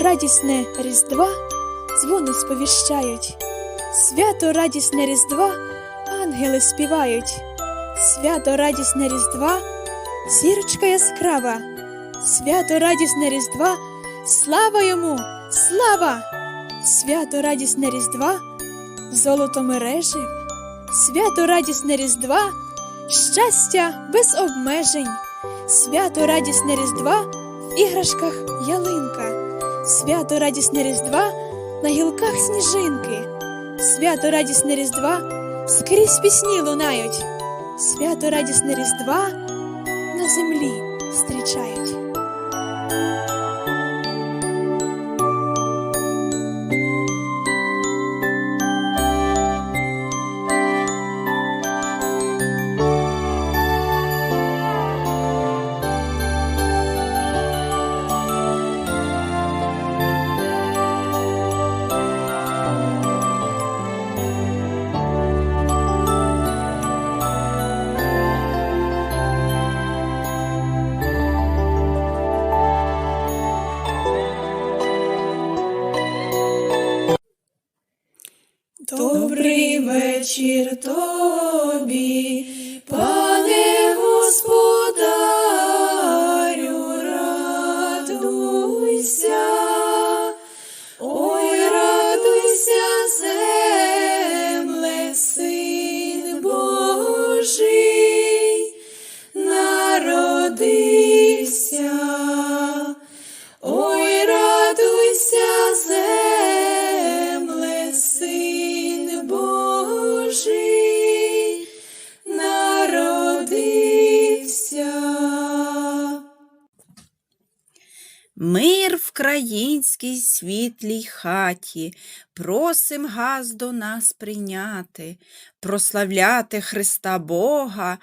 радісне Різдва дзвони сповіщають, свято радісне Різдва ангели співають, свято радісне Різдва, зірочка яскрава, свято радісне Різдва, слава йому, слава! Свято радісне Різдва, золото мережив, свято радісне Різдва, щастя без обмежень, свято радісне Різдва в іграшках ялинка, свято радісне Різдва на гілках сніжинки, свято радісне Різдва скрізь пісні лунають, свято радісне Різдва на землі зустрічають. Вечір тобі, світлій хаті, просим газ до нас прийняти, прославляти Христа Бога,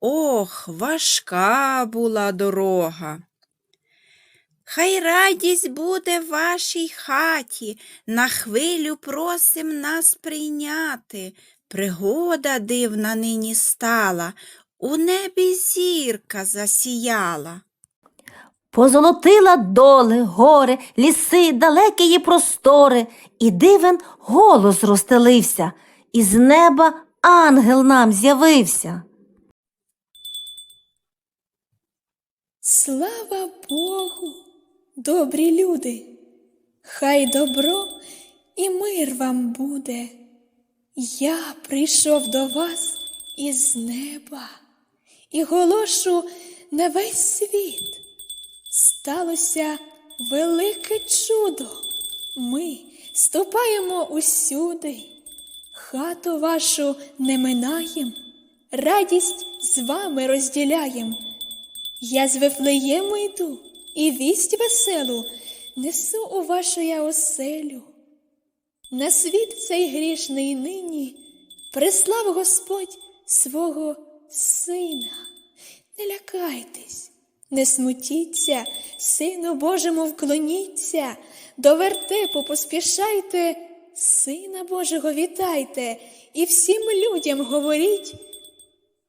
ох, важка була дорога. Хай радість буде в вашій хаті, на хвилю просим нас прийняти. Пригода дивна нині стала, у небі зірка засіяла. Позолотила доли, гори, ліси, далекі її простори, і дивен голос розстелився, і з неба ангел нам з'явився. Слава Богу, добрі люди, хай добро і мир вам буде. Я прийшов до вас із неба і голошу на весь світ. Сталося велике чудо. Ми ступаємо усюди, хату вашу не минаєм, радість з вами розділяєм. Я з Вифлеєму йду і вість веселу несу у вашу я оселю. На світ цей грішний нині прислав Господь свого сина. Не лякайтесь, не смутіться, Сину Божому вклоніться, до вертепу поспішайте, Сина Божого вітайте і всім людям говоріть,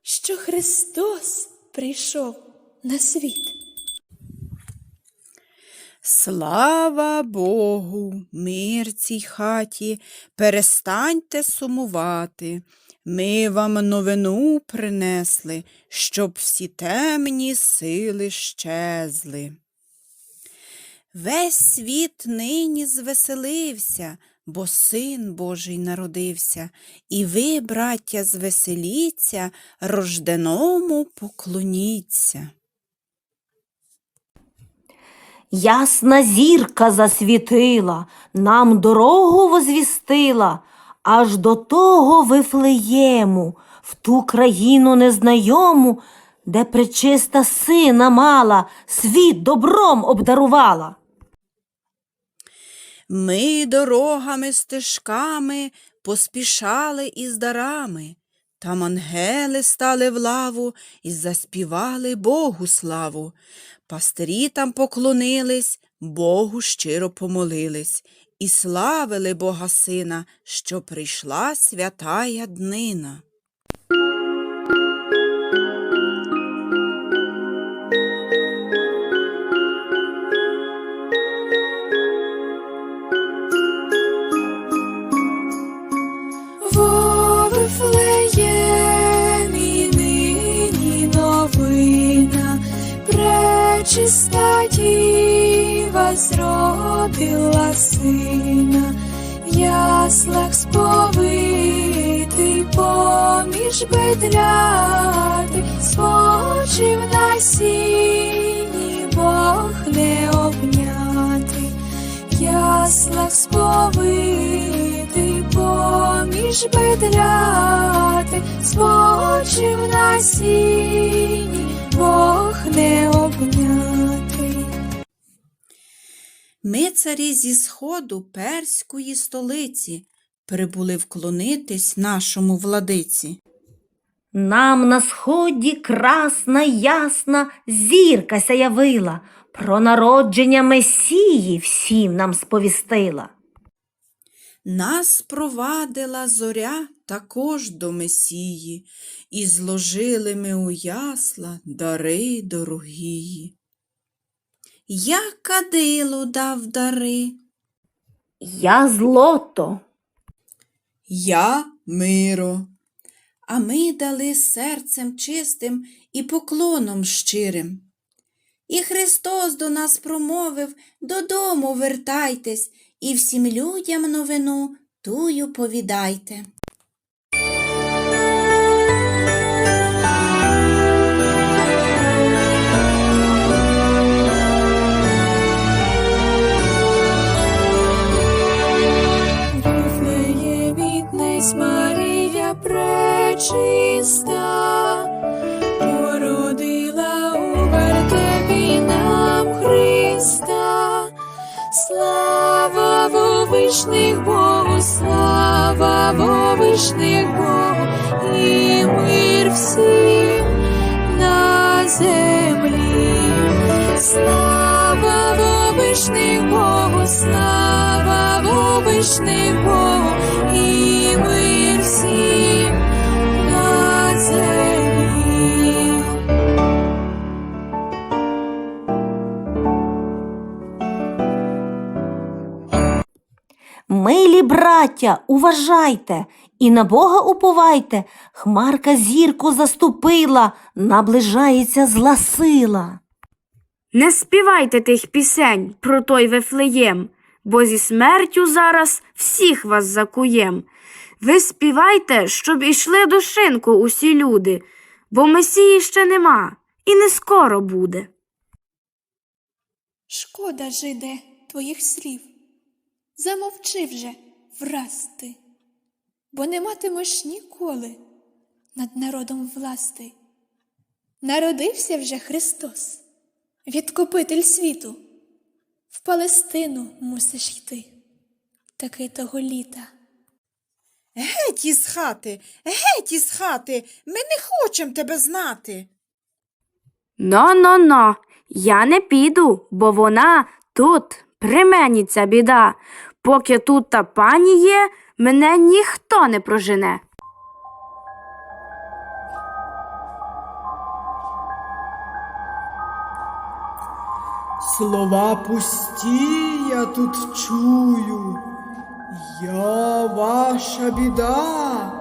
що Христос прийшов на світ. Слава Богу, мир цій хаті, перестаньте сумувати. Ми вам новину принесли, щоб всі темні сили щезли. Весь світ нині звеселився, бо син Божий народився, і ви, браття, звеселіться, рожденому поклоніться. Ясна зірка засвітила, нам дорогу возвістила, аж до того Вифлеєму, в ту країну незнайому, де пречиста сина мала, світ добром обдарувала. Ми дорогами стежками поспішали із дарами, там ангели стали в лаву і заспівали Богу славу. Пастирі там поклонились, Богу щиро помолились і славили Бога Сина, що прийшла святая днина. Родила сина, в яслах сповитий поміж бедляти, спочив на сіні, Бог не обнятий, в яслах сповитий поміж бедляти, спочив на сіні, Бог не обнятий. Ми, царі зі сходу перської столиці, прибули вклонитись нашому владиці. Нам на сході красна ясна зірка сяявила, про народження Месії всім нам сповістила. Нас провадила зоря також до Месії, і зложили ми у ясла дари дорогії. Я кадилу дав дари, Я злото, я миро, а ми дали серцем чистим і поклоном щирим. І Христос до нас промовив додому вертайтесь, і всім людям новину тую повідайте. Марія пречиста, породила у вертепі Христа. Слава вовишних Богу, слава вовишних Богу, і мир всім на землі. Слава вовишних Богу, слава вовишних Богу, і землі. Милі браття, уважайте і на Бога уповайте. Хмарка зірку заступила, наближається зла сила. Не співайте тих пісень про той Вифлеєм, бо зі смертю зараз всіх вас закуєм. Ви співайте, щоб ішли до шинку усі люди, бо Месії ще нема і не скоро буде. Шкода, жиде, твоїх слів. Замовчи вже враз ти, бо не матимеш ніколи над народом власти. Народився вже Христос, відкупитель світу. В Палестину мусиш йти, таки того літа. Геть із хати, геть із хати, ми не хочем тебе знати. Но-но-но, я не піду, бо вона тут, при мені ця біда. Поки тут та пані є, мене ніхто не прожене. Слова пусті я тут чую, я ваша біда,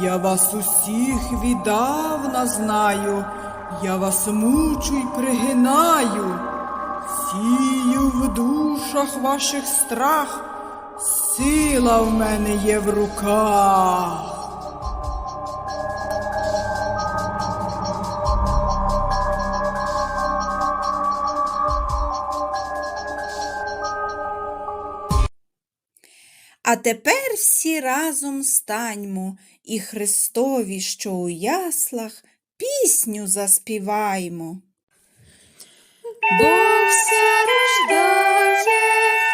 я вас усіх віддавна знаю, я вас мучу й пригинаю, сію в душах ваших страх, сила в мене є в руках. А тепер всі разом станьмо і Христові, що у яслах, пісню заспіваймо. Бог ся рождає,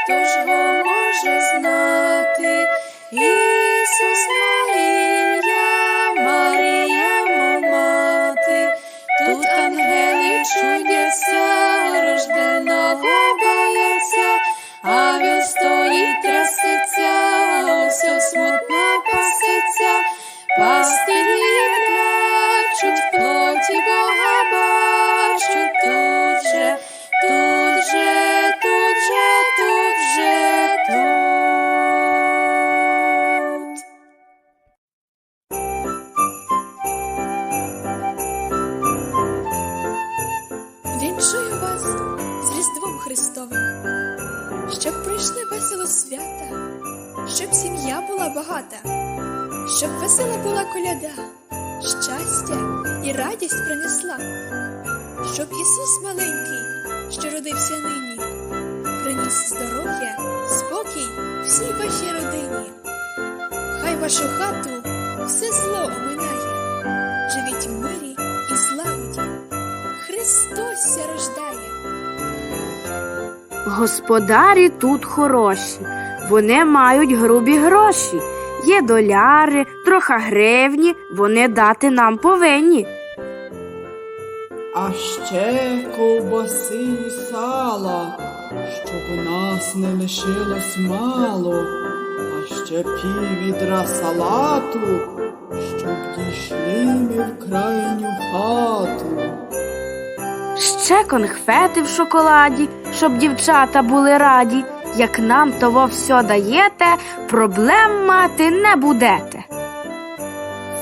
хто ж го може знати? Ісус Марія, стіні плачуть, в плоті Бога бачуть тут же, тут же, тут тут же, тут. Вінчую вас з Христовим, щоб прийшли весело свята, щоб сім'я була багата щоб весела була коляда, щастя і радість принесла, щоб Ісус маленький, що родився нині, приніс здоров'я, спокій всій вашій родині. Хай вашу хату все зло оминає, живіть в мирі і злагоді. Христос рождає. Господарі тут хороші, вони мають грубі гроші. Є доляри, трохи гривні, вони дати нам повинні. А ще ковбаси і сала, щоб у нас не лишилось мало, а ще пів відра салату, щоб дійшли ми в крайню хату. Ще конхвети в шоколаді, щоб дівчата були раді. Як нам того все даєте, проблем мати не будете.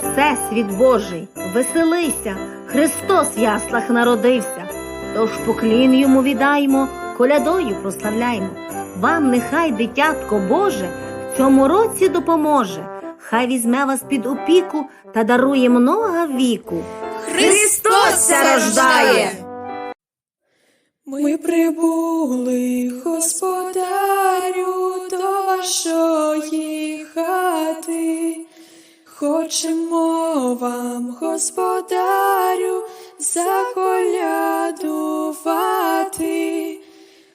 Всесвіт Божий, веселися, Христос в яслах народився. Тож поклін йому віддаймо, колядою прославляймо. Вам нехай дитятко Боже в цьому році допоможе. Хай візьме вас під опіку та дарує много віку. Христос рождає! Ми прибули, господарю, до вашої хати. Хочемо вам, господарю, заколядувати.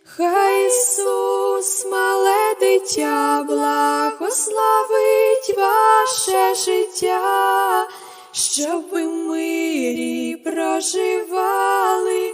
Хай Ісус, мале дитя, благословить ваше життя, щоб ви мирі проживали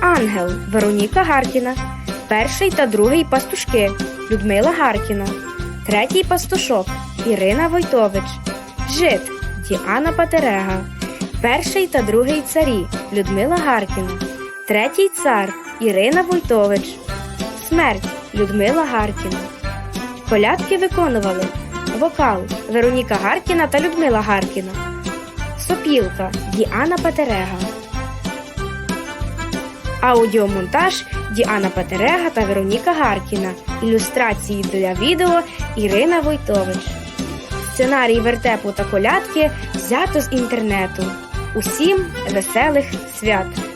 Ангел Вероніка Гаркіна, перший та другий пастушки Людмила Гаркіна, третій пастушок Ірина Войтович, Жит Діана Патерега, перший та другий царі Людмила Гаркіна, третій цар Ірина Войтович, Смерть Людмила Гаркіна. Колядки виконували вокал Вероніка Гаркіна та Людмила Гаркіна. Сопілка Діана Патерега. Аудіомонтаж Діана Патерега та Вероніка Гаркіна. Ілюстрації для відео Ірина Войтович. Сценарій вертепу та колядки взято з інтернету. Усім веселих свят!